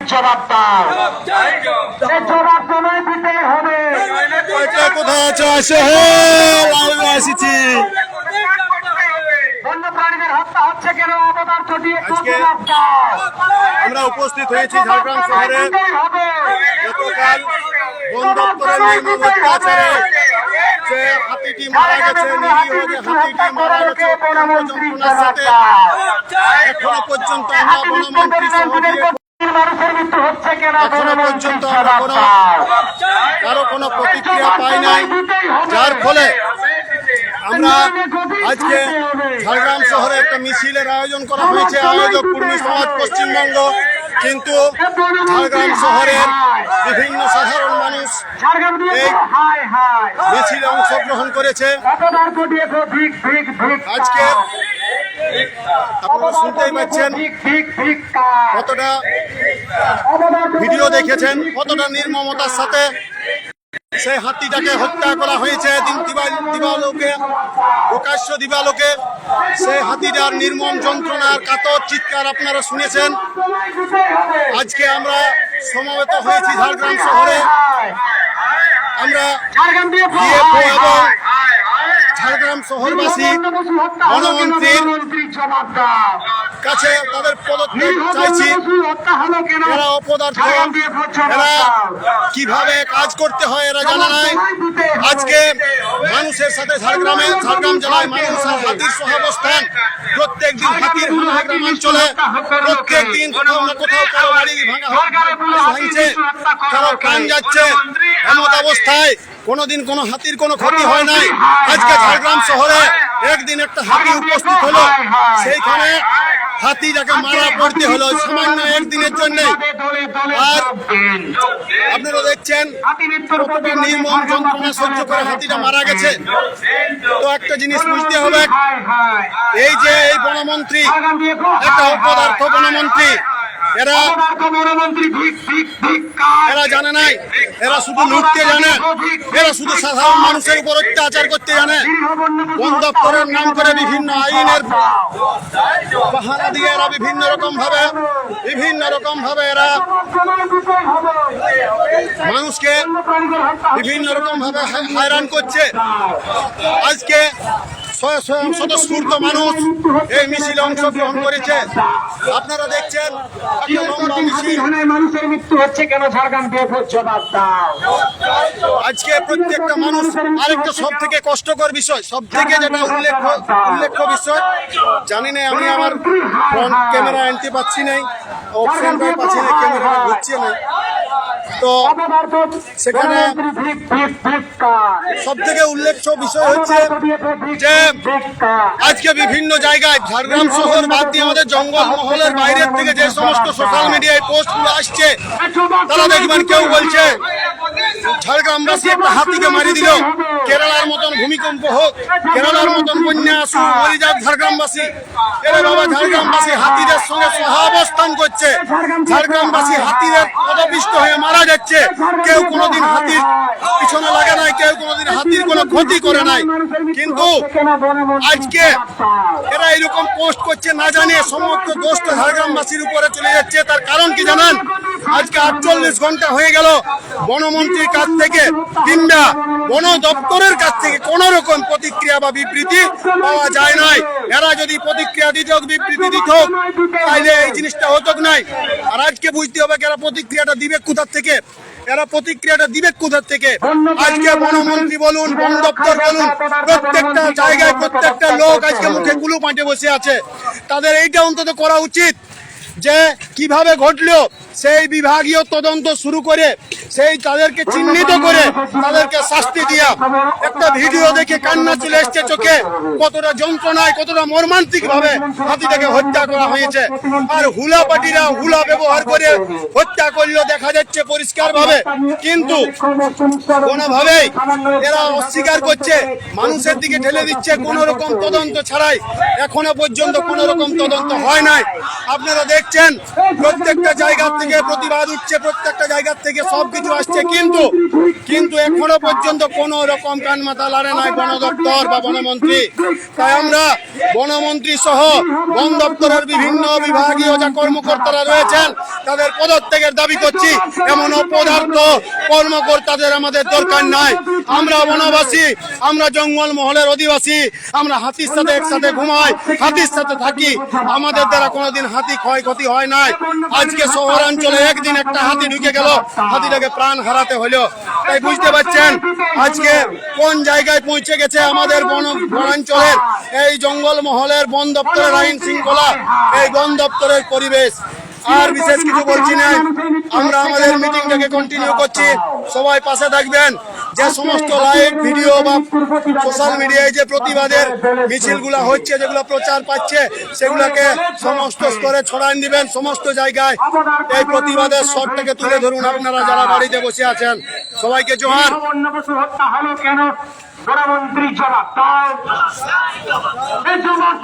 জবাব দাও। এই জবাব তোমায় দিতে হবে। এটা কোথায় আছে আসে হে লাইভে এসেছি বন্য হত্যা হচ্ছে কেন অবদার্থ দিয়ে জবাব দাও। আমরা উপস্থিত হয়েছি ঝাড়গ্রাম শহরে। গতকাল বন দপ্তরের নির্মম অত্যাচারে যে হাতিটি মারা গেছে নিরীহ হাতিটি মারা গেছে অত্যন্ত সাথে এখনও পর্যন্ত আমরা বনমন্ত্রী সহ দিয়ে মানুষের মৃত্যু হচ্ছে কেন এখনও পর্যন্ত কারও কোনো প্রতিক্রিয়া পাই নাই যার ফলে আমরা আজকে ঝাড়গ্রাম শহরে একটা মিছিলের আয়োজন করা হয়েছে আয়োজক কর্মী সমাজ পশ্চিমবঙ্গ কিন্তু ঝাড়গ্রাম শহরের বিভিন্ন সাধারণ মানুষ এই মিছিলে অংশগ্রহণ করেছে। আজকে আপনারা শুনতেই পাচ্ছেন। কতটা ভিডিও দেখেছেন কতটা নির্মমতার সাথে সেই হাতিটাকে হত্যা করা হয়েছে দিন দিবা- দিবালোকে প্রকাশ্য দিবালোকে। সেই হাতিটার নির্মম যন্ত্রণার কাতর চিৎকার আপনারা শুনেছেন। আজকে আমরা সমবেত হয়েছি ঝাড়গ্রাম শহরে। আমরা এবং ঝাড়গ্রাম শহরবাসী গণমন্ত্রীর কাছে তাদের পদক্ষেপ চাইছি। এরা অপদার্থ। এরা কীভাবে কাজ করতে হয় এরা জানা নাই। আজকে মানুষের সাথে ঝাড়গ্রামে ঝাড়গ্রাম জেলায় মানুষের হাতির সহাবস্থান। প্রত্যেক দিন হাতির গ্রামাঞ্চলে প্রত্যেক দিন কোথাও না কোথাও কারও বাড়ি ভাঙা ভাঙছে কারও প্রাণ যাচ্ছে। এমত অবস্থায় কোনোদিন কোনো হাতির কোনো ক্ষতি হয় নাই। আজকে ঝাড়গ্রাম শহরে একদিন একটা হাতি উপস্থিত হলো। সেইখানে হাতিটাকে মারা পড়তে হলো সামান্য একদিনের জন্য। আর আপনারা দেখছেন হাতি নির্মম যন্ত্রণা সহ্য করে হাতিটা মারা গেছে। তো একটা জিনিস বুঝতে হবে এই যে এই বনমন্ত্রী একটা অপদার্থ বনমন্ত্রী এরা এরা জানে নাই। এরা শুধু লুটতে জানে। এরা শুধু সাধারণ মানুষের উপর অত্যাচার করতে জানে। বন দপ্তরের নাম করে বিভিন্ন আইনের বাহানা দিয়ে এরা বিভিন্ন রকম ভাবে বিভিন্ন রকম ভাবে এরা মানুষকে বিভিন্ন রকম ভাবে হয়রান করছে। আজকে স্বয়ং স্বতঃস্ফূর্ত মানুষ এই মিছিলে অংশগ্রহণ করেছে আপনারা দেখছেন মানুষের মৃত্যু হচ্ছে কেন? ঝাড়গ্রাম আজকে প্রত্যেকটা মানুষ আরেকটা সব থেকে কষ্টকর বিষয় সব থেকে যেটা উল্লেখ্য উল্লেখ্য বিষয় জানি না আমি আমার ক্যামেরা আনতে পাচ্ছি নাই অপশন পাচ্ছি না ক্যামেরা ঘুরছে না তো সেখানে সব থেকে উল্লেখ্য বিষয় হচ্ছে যে আজকে বিভিন্ন জায়গায় ঝাড়গ্রাম শহর বাদ দিয়ে আমাদের জঙ্গল মহলের বাইরের থেকে যে সমস্ত সোশ্যাল মিডিয়ায় পোস্টগুলো আসছে তারা দেখবেন কেউ বলছে ঝাড়গ্রামবাসী একটা হাতিকে মারি দিল। কেরালার মতন ভূমিকম্প হোক কেরালার মতন বন্যা আসুক মরে যাক ঝাড়গ্রামবাসী এরা বাবা ঝাড়গ্রামবাসী হাতিদের সঙ্গে সহাবস্থান করছে। ঝাড়গ্রামবাসী হাতিদের পদপিষ্ট হয়ে মারা যাচ্ছে। কেউ কোনোদিন হাতির পিছনে লাগে নাই, কেউ কোনোদিন হাতির কোনো ক্ষতি করে নাই। কিন্তু আজকে এরা এরকম পোস্ট করছে, না জানিয়ে সমস্ত দোষটা ঝাড়গ্রামবাসীর উপরে চলে যাচ্ছে। তার কারণ কি জানেন? আজকে আটচল্লিশ ঘণ্টা হয়ে গেল। বনমন্ত্রীর কাছ থেকে কিংবা বন দপ্তরের কাছ থেকে কোন রকম প্রতিক্রিয়া বা বিবৃতি পাওয়া যায় নাই। এরা যদি প্রতিক্রিয়া দিত বিবৃতি দিত, তাইলে এই জিনিসটা হতো নাই। আর আজকে বুঝতে হবে এরা প্রতিক্রিয়াটা দিবে কোথার থেকে? এরা প্রতিক্রিয়াটা দিবে কোথার থেকে? আজকে বনমন্ত্রী বলুন, বন দপ্তর বলুন, প্রত্যেকটা জায়গায় প্রত্যেকটা লোক আজকে মুখে গুলো পাঁটে বসে আছে। তাদের এইটা অন্তত করা উচিত যে কীভাবে ঘটলো সেই বিভাগীয় তদন্ত শুরু করে সেই তাদেরকে চিহ্নিত করে তাদেরকে শাস্তি দিয়া একটা ভিডিও দেখে কান্না চলে এসছে চোখে। কতটা যন্ত্রণায়, কতটা মর্মান্তিক ভাবে হাতিটাকে হত্যা করা হয়েছে। আর হুলা পাটিরা হুলা ব্যবহার করে হত্যা করল দেখা যাচ্ছে পরিষ্কার ভাবে কিন্তু কোনোভাবেই এরা অস্বীকার করছে, মানুষের দিকে ঠেলে দিচ্ছে। কোন রকম তদন্ত ছাড়াই এখনও পর্যন্ত কোন রকম তদন্ত হয় নাই। আপনারা দেখছেন, প্রত্যেকটা জায়গা থেকে প্রতিবাদ উঠছে প্রত্যেকটা জায়গা থেকে, সবকিছু আসছে। কিন্তু কিন্তু এখনও পর্যন্ত কোন রকম কান মাথা লাড়ে নাই, বন দপ্তর বা বনমন্ত্রী। তাই আমরা বনমন্ত্রী সহ বন দপ্তরের বিভিন্ন বিভাগীয় যা কর্মকর্তারা রয়েছেন, তাদের পদত্যাগের দাবি করছি। এমন অপদার্থ কর্মকর্তাদের আমাদের দরকার নাই। আমরা বনবাসী, আমরা জঙ্গল মহলের অধিবাসী, আমরা হাতির সাথে একসাথে ঘুমাই, হাতির সাথে থাকি। আমাদের দ্বারা কোনোদিন হাতি ক্ষয়ক্ষতি হয় নাই। আজকে শহরাঞ্চলে একদিন একটা হাতি ঢুকে গেল। হাতিটাকে প্রাণ হারাতে হলো। তাই বুঝতে পারছেন আজকে কোন জায়গায় পৌঁছে গেছে আমাদের বন বনাঞ্চলের এই জঙ্গল মহলের বন দপ্তরের আইন শৃঙ্খলা, এই বন দপ্তরের পরিবেশ। আর বিশেষ কিছু বলছি না। আমরা আমাদের মিটিংটাকে কন্টিনিউ করছি। সবাই পাশে থাকবেন। যে সমস্ত লাইভ ভিডিও বা সোশ্যাল মিডিয়ায় যে প্রতিবাদের মিছিলগুলো হচ্ছে, যেগুলো প্রচার পাচ্ছে, সেগুলোকে সমস্ত স্তরে ছড়ান দিবেন, সমস্ত জায়গায় এই প্রতিবাদের শটটাকে তুলে ধরুন আপনারা যারা বাড়িতে বসে আছেন। সবাইকে জোহার। জবাব